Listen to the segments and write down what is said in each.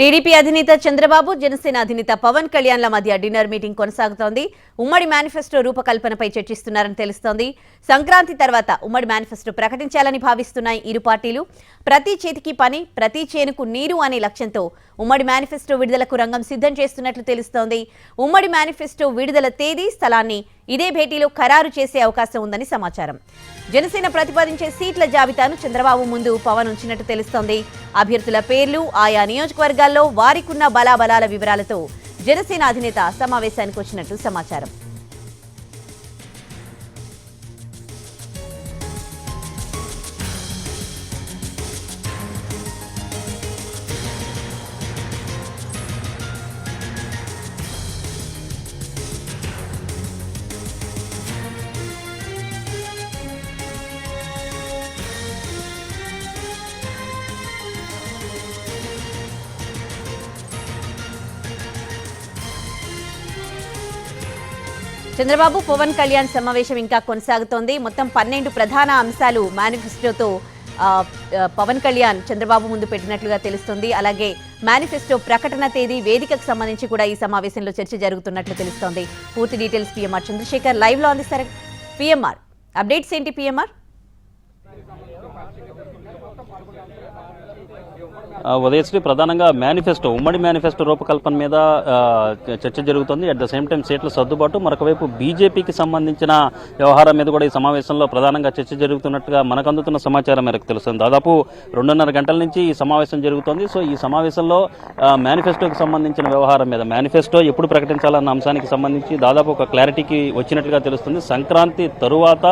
TDP అధినేత చంద్రబాబు జనసేన అధినేత పవన్ కళ్యాణ్ల మధ్య డిన్నర్ మీటింగ్ కొనసాగుతోంది. ఉమ్మడి మేనిఫెస్టో రూపకల్పనపై చర్చిస్తున్నారని తెలుస్తోంది. సంక్రాంతి తర్వాత ఉమ్మడి మేనిఫెస్టో ప్రకటించాలని భావిస్తున్నాయి ఇరు పార్టీలు. ప్రతి చేతికి పని ప్రతి చేనుకు నీరు అనే లక్ష్యంతో ఉమ్మడి మేనిఫెస్టో విడుదలకు రంగం సిద్ధం చేస్తున్నట్లు తెలుస్తోంది. ఉమ్మడి మేనిఫెస్టో విడుదల తేదీ స్థలాన్ని ఇదే భేటీలో ఖరారు చేసే అవకాశం ఉందని సమాచారం. జనసేన ప్రతిపాదించే సీట్ల జాబితాను చంద్రబాబు ముందు పవన్ ఉంచినట్టు తెలుస్తోంది. అభ్యర్థుల పేర్లు ఆయా నియోజకవర్గాల్లో వారికున్న బలాబలాల వివరాలతో జనసేన అధినేత సమావేశానికి వచ్చినట్టు సమాచారం. చంద్రబాబు పవన్ కళ్యాణ్ సమావేశం ఇంకా కొనసాగుతోంది. మొత్తం పన్నెండు ప్రధాన అంశాలు మేనిఫెస్టోతో పవన్ కళ్యాణ్ చంద్రబాబు ముందు పెట్టినట్లుగా తెలుస్తుంది. అలాగే మేనిఫెస్టో ప్రకటన తేదీ వేదికకు సంబంధించి కూడా ఈ సమావేశంలో చర్చ జరుగుతున్నట్లు తెలుస్తోంది. పూర్తి డీటెయిల్స్ పిఎంఆర్ చంద్రశేఖర్ లైవ్లో అందిస్తారు పిఎంఆర్ అప్డేట్స్ ఏంటి పిఎంఆర్ ఆ, ఉదయశ్రీ ప్రధానంగా మేనిఫెస్టో ఉమ్మడి మేనిఫెస్టో రూపకల్పన మీద చర్చ జరుగుతుంది. అట్ ద సేమ్ టైం సీట్ల సర్దుబాటు. మరొకవైపు బీజేపీకి సంబంధించిన వ్యవహారం మీద కూడా ఈ సమావేశంలో ప్రధానంగా చర్చ జరుగుతున్నట్టుగా మనకు అందుతున్న సమాచారం మేరకు తెలుస్తుంది. దాదాపు రెండున్నర గంటల నుంచి ఈ సమావేశం జరుగుతోంది. సో ఈ సమావేశంలో మేనిఫెస్టోకి సంబంధించిన వ్యవహారం మీద మేనిఫెస్టో ఎప్పుడు ప్రకటించాలన్న అంశానికి సంబంధించి దాదాపు ఒక క్లారిటీకి వచ్చినట్లుగా తెలుస్తుంది. సంక్రాంతి తరువాత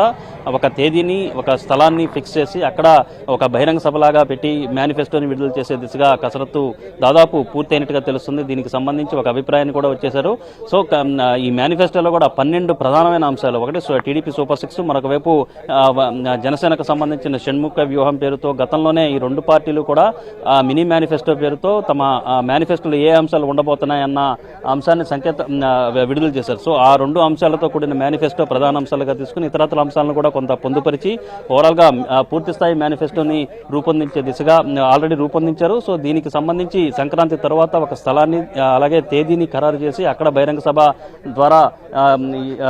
ఒక తేదీని ఒక స్థలాన్ని ఫిక్స్ చేసి అక్కడ ఒక బహిరంగ సభలాగా పెట్టి మేనిఫెస్టోని విడుదల చేసే దిశగా కసరత్తు దాదాపు పూర్తయినట్టుగా తెలుస్తుంది. దీనికి సంబంధించి ఒక అభిప్రాయాన్ని కూడా వచ్చేశారు. సో ఈ మేనిఫెస్టోలో కూడా పన్నెండు ప్రధానమైన అంశాలు. ఒకటి సో టీడీపీ సూపర్ సిక్స్ మరొకవైపు జనసేనకు సంబంధించిన షణ్ముఖ వ్యూహం పేరుతో గతంలోనే ఈ రెండు పార్టీలు కూడా మినీ మేనిఫెస్టో పేరుతో తమ మేనిఫెస్టోలో ఏ అంశాలు ఉండబోతున్నాయన్న అంశాన్ని సంకేత విడుదల చేశారు. సో ఆ రెండు అంశాలతో కూడిన మేనిఫెస్టో ప్రధాన అంశాలుగా తీసుకుని ఇతరత్ర అంశాలను కూడా కొంత పొందుపరిచి ఓవరాల్గా పూర్తిస్థాయి మేనిఫెస్టోని రూపొందించే దిశగా ఆల్రెడీ రూపొందించారు. సో దీనికి సంబంధించి సంక్రాంతి తర్వాత ఒక స్థలాన్ని అలాగే తేదీని ఖరారు చేసి అక్కడ బహిరంగ సభ ద్వారా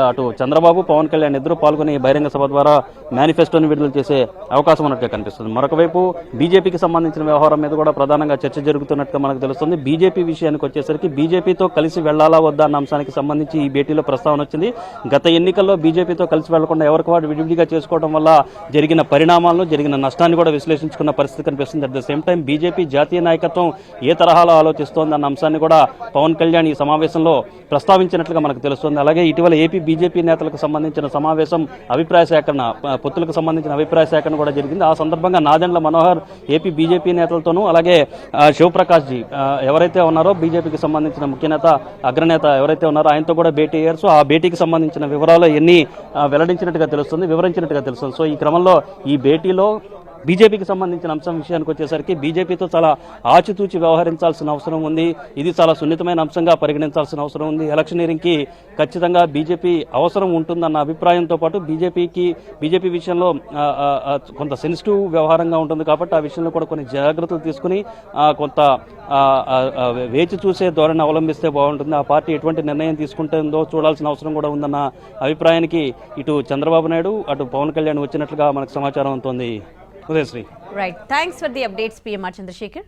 అటు చంద్రబాబు పవన్ కళ్యాణ్ ఇద్దరు పాల్గొని బహిరంగ సభ ద్వారా మేనిఫెస్టోని విడుదల చేసే అవకాశం ఉన్నట్టుగా కనిపిస్తుంది. మరొక వైపు బీజేపీకి సంబంధించిన వ్యవహారం మీద కూడా ప్రధానంగా చర్చ జరుగుతున్నట్టుగా మనకు తెలుస్తుంది. బీజేపీ విషయానికి వచ్చేసరికి బీజేపీతో కలిసి వెళ్ళాలా వద్దా అన్న అంశానికి సంబంధించి ఈ భేటీలో ప్రస్తావన వచ్చింది. గత ఎన్నికల్లో బీజేపీతో కలిసి వెళ్ళకుండా ఎవరికి వాడు విడివిడిగా చేసుకోవడం వల్ల జరిగిన పరిణామాలను జరిగిన నష్టాన్ని కూడా విశ్లేషించుకున్న పరిస్థితి కనిపిస్తుంది. At the same time BJP జాతీయ నాయకత్వం ఏ తరహాలో ఆలోచిస్తోంది అన్న అంశాన్ని కూడా పవన్ కళ్యాణ్ ఈ సమావేశంలో ప్రస్తావించినట్లుగా మనకు తెలుస్తుంది. అలాగే ఇటీవల ఏపీ బీజేపీ నేతలకు సంబంధించిన సమావేశం అభిప్రాయ సేకరణ పొత్తులకు సంబంధించిన అభిప్రాయ సేకరణ కూడా జరిగింది. ఆ సందర్భంగా నాదెండ్ల మనోహర్ ఏపీ బీజేపీ నేతలతోనూ అలాగే శివప్రకాష్ జీ ఎవరైతే ఉన్నారో బీజేపీకి సంబంధించిన ముఖ్య నేత అగ్రనేత ఎవరైతే ఉన్నారో ఆయనతో కూడా భేటీ అయ్యారు. సో ఆ భేటీకి సంబంధించిన వివరాలు ఎన్ని వెల్లడించినట్టుగా తెలుస్తుంది వివరించినట్టుగా తెలుస్తుంది. సో ఈ క్రమంలో ఈ భేటీలో బీజేపీకి సంబంధించిన అంశం విషయానికి వచ్చేసరికి బీజేపీతో చాలా ఆచితూచి వ్యవహరించాల్సిన అవసరం ఉంది. ఇది చాలా సున్నితమైన అంశంగా పరిగణించాల్సిన అవసరం ఉంది. ఎలక్షనీరింగ్కి ఖచ్చితంగా బీజేపీ అవసరం ఉంటుందన్న అభిప్రాయంతో పాటు బీజేపీకి బీజేపీ విషయంలో కొంత సెన్సిటివ్ వ్యవహారంగా ఉంటుంది కాబట్టి ఆ విషయంలో కూడా కొన్ని జాగ్రత్తలు తీసుకుని కొంత వేచి చూసే ధోరణి అవలంబిస్తే బాగుంటుంది. ఆ పార్టీ ఎటువంటి నిర్ణయం తీసుకుంటుందో చూడాల్సిన అవసరం కూడా ఉందన్న అభిప్రాయానికి ఇటు చంద్రబాబు నాయుడు అటు పవన్ కళ్యాణ్ వచ్చినట్లుగా మనకు సమాచారం అవుతుంది Udayasri. Right. Thanks for the updates, PM Chandrasekhar.